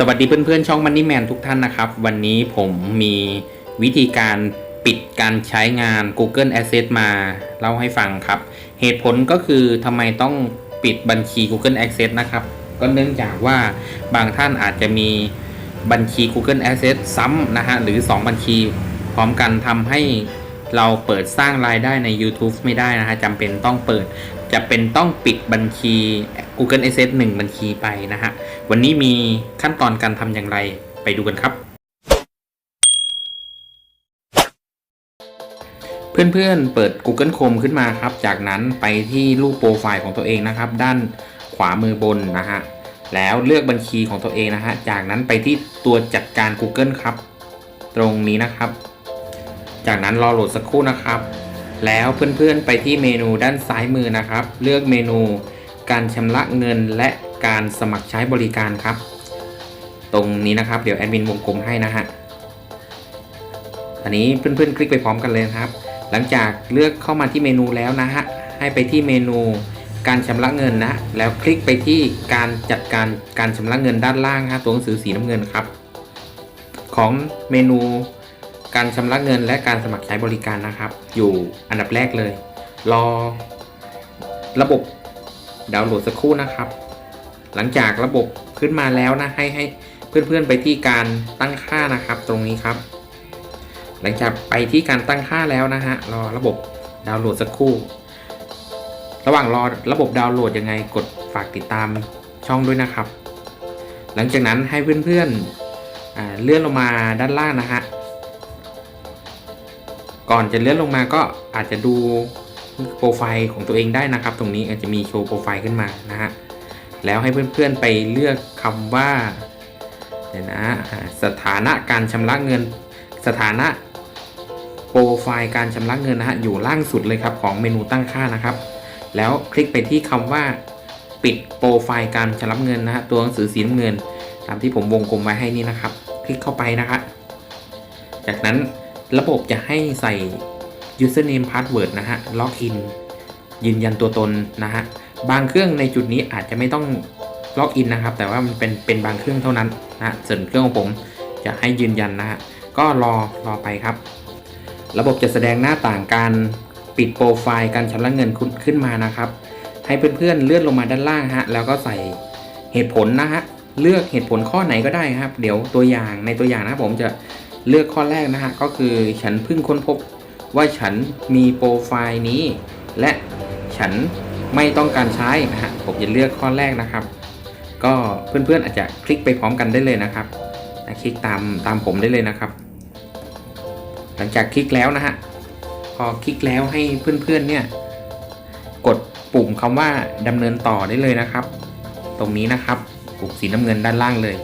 สวัสดีเพื่อนๆช่อง Money Man ทุกท่านนะครับ วันนี้ผมมีวิธีการปิดการใช้งาน Google Access มาเล่าให้ฟังครับ เหตุผลก็คือทำไมต้องปิดบัญชี Google Access นะครับ ก็เนื่องจากว่าบางท่านอาจจะมีบัญชี Google Access ซ้ำนะฮะหรือ 2 บัญชีพร้อมกันทำให้เราเปิดสร้างรายได้ใน YouTube ไม่ได้นะฮะจำเป็นต้องเปิดจะเป็นต้องปิดบัญชี Google Access 1 บัญชีไปนะฮะ วันนี้มีขั้นตอนการทำอย่างไรไปดูกันครับ เพื่อนๆ เปิด Google Chrome ขึ้นมาครับ จากนั้นไปที่รูปโปรไฟล์ของตัวเองนะครับ ด้านขวามือบนนะฮะ แล้วเลือกบัญชีของตัวเองนะฮะ จากนั้นไปที่ตัวจัดการ Google ครับ ตรงนี้นะครับ จากนั้นรอโหลดสักครู่นะครับแล้วเพื่อนๆไปที่เมนูด้านซ้ายมือนะครับ เลือกเมนู การชำระเงินและการสมัครใช้บริการครับ ตรงนี้นะครับเดี๋ยวแอดมินวงกลมให้นะฮะอันนี้เพื่อนๆ คลิกไปพร้อมกันเลยครับ หลังจากเลือกเข้ามาที่เมนูแล้วนะฮะให้ไปที่เมนูการชำระเงินนะ แล้วคลิกไปที่การจัดการการชำระเงินด้านล่างฮะตัวหนังสือสีน้ำเงินครับ ของเมนูการชำระเงินและการสมัครใช้บริการนะครับ อยู่อันดับแรกเลย รอ ระบบ ดาวน์โหลดสักครู่นะครับ หลังจากระบบขึ้นมาแล้วนะให้ให้เพื่อนๆไปที่การตั้งค่านะครับตรงนี้ครับ หลังจากไปที่การตั้งค่าแล้วนะฮะรอระบบดาวน์โหลดสักครู่ ระหว่างรอระบบดาวน์โหลดยังไงกดฝากติดตามช่องด้วยนะครับ หลังจากนั้นให้เพื่อนๆอ่าเลื่อนลงมาด้านล่างนะฮะก่อนจะเลื่อนลงมาก็อาจจะดู โปรไฟล์ของตัวเองได้นะครับ ตรงนี้อาจจะมีโชว์โปรไฟล์ขึ้นมานะฮะแล้วให้เพื่อนๆไปเลือกคำว่าเดี๋ยวนะสถานะการชำระเงิน สถานะโปรไฟล์การชำระเงินนะฮะอยู่ล่างสุดเลยครับของเมนูตั้งค่านะครับ แล้วคลิกไปที่คำว่า ปิดโปรไฟล์การชำระเงินนะฮะตัวหนังสือสีน้ำเงิน ตามที่ผมวงกลมไว้ให้นี่นะครับ คลิกเข้าไปนะครับจากนั้นระบบจะให้ใส่ username password นะฮะล็อกอินยืนยันตัวตนนะฮะ บางเครื่องในจุดนี้อาจจะไม่ต้องล็อกอินนะครับ แต่ว่ามันเป็นเป็นบางเครื่องเท่านั้นนะส่วนเครื่องของผมจะให้ยืนยันนะฮะ ก็รอรอไปครับ ระบบจะแสดงหน้าต่างการปิดโปรไฟล์การชำระเงินขึ้นมานะครับ ให้เพื่อนๆเลื่อนลงมาด้านล่างฮะ แล้วก็ใส่เหตุผลนะฮะ เลือกเหตุผลข้อไหนก็ได้ครับ เดี๋ยวตัวอย่างในตัวอย่างนะผมจะเลือกข้อแรกนะฮะ ก็คือฉันเพิ่งค้นพบ ว่าฉันมีโปรไฟล์นี้ และฉันไม่ต้องการใช้นะฮะผมจะเลือกข้อแรกนะครับ ก็เพื่อนๆอาจจะคลิกไปพร้อมกันได้เลยนะครับคลิกตามตามผมได้เลยนะครับ หลังจากคลิกแล้วนะฮะพอคลิกแล้วให้เพื่อนๆเนี่ยกดปุ่มคำว่าดำเนินต่อได้เลยนะครับ ตรงนี้นะครับปุ่มสีน้ำเงินด้านล่างเลย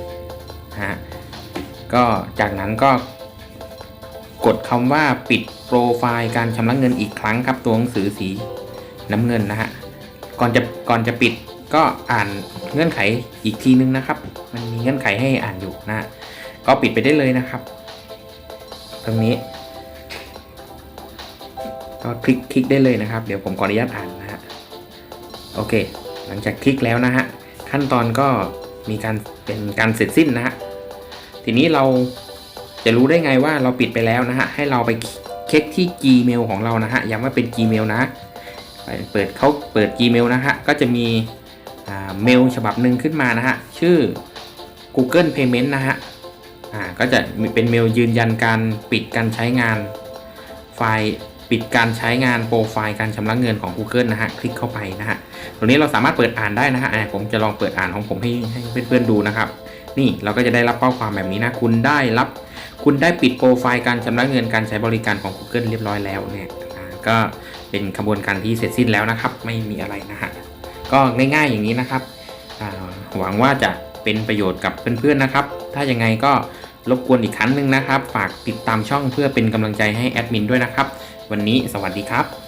ฮะก็จากนั้นก็ กดคำว่าปิดโปรไฟล์การชำระเงินอีกครั้งครับตัวหนังสือสีน้ำเงินนะฮะก่อนจะก่อนจะปิดก็อ่านเงื่อนไขอีกทีนึงนะครับ มันมีเงื่อนไขให้อ่านอยู่นะฮะก็ปิดไปได้เลยนะครับ ตรงนี้ ก็คลิกคลิกได้เลยนะครับ เดี๋ยวผมขออนุญาตอ่านนะฮะโอเค หลังจากคลิกแล้วนะฮะขั้นตอนก็มีการเป็นการเสร็จสิ้นนะฮะทีนี้เรา จะรู้ได้ไงว่าเราปิดไปแล้วนะฮะ ให้เราไปเช็คที่ Gmail ของเรานะฮะ ย้ำว่าเป็น Gmail นะ เปิดเขาเปิด Gmail นะฮะ ก็จะมีอ่าเมลฉบับหนึ่งขึ้นมานะฮะ ชื่อ Google Payment นะฮะ อ่า ก็จะมีเป็นเมลยืนยันการปิดการใช้งาน ไฟล์ปิดการใช้งานโปรไฟล์การชำระเงินของ Google นะฮะ คลิกเข้าไปนะฮะ ตรงนี้เราสามารถเปิดอ่านได้นะฮะ ผมจะลองเปิดอ่านของผมให้ให้เพื่อนๆดูนะครับ นี่เราก็จะได้รับข้อความแบบนี้นะ คุณได้รับ คุณได้ปิดโปรไฟล์การชำระเงินการใช้บริการของ Google เรียบร้อยแล้วเนี่ยก็เป็นกระบวนการที่เสร็จสิ้นแล้วนะครับ ไม่มีอะไรนะฮะก็ง่ายๆอย่างนี้นะครับหวังว่าจะเป็นประโยชน์กับเพื่อนๆนะครับ ถ้ายังไงก็รบกวนอีกครั้งหนึ่งนะครับ ฝากติดตามช่องเพื่อเป็นกำลังใจให้แอดมินด้วยนะครับ วันนี้สวัสดีครับ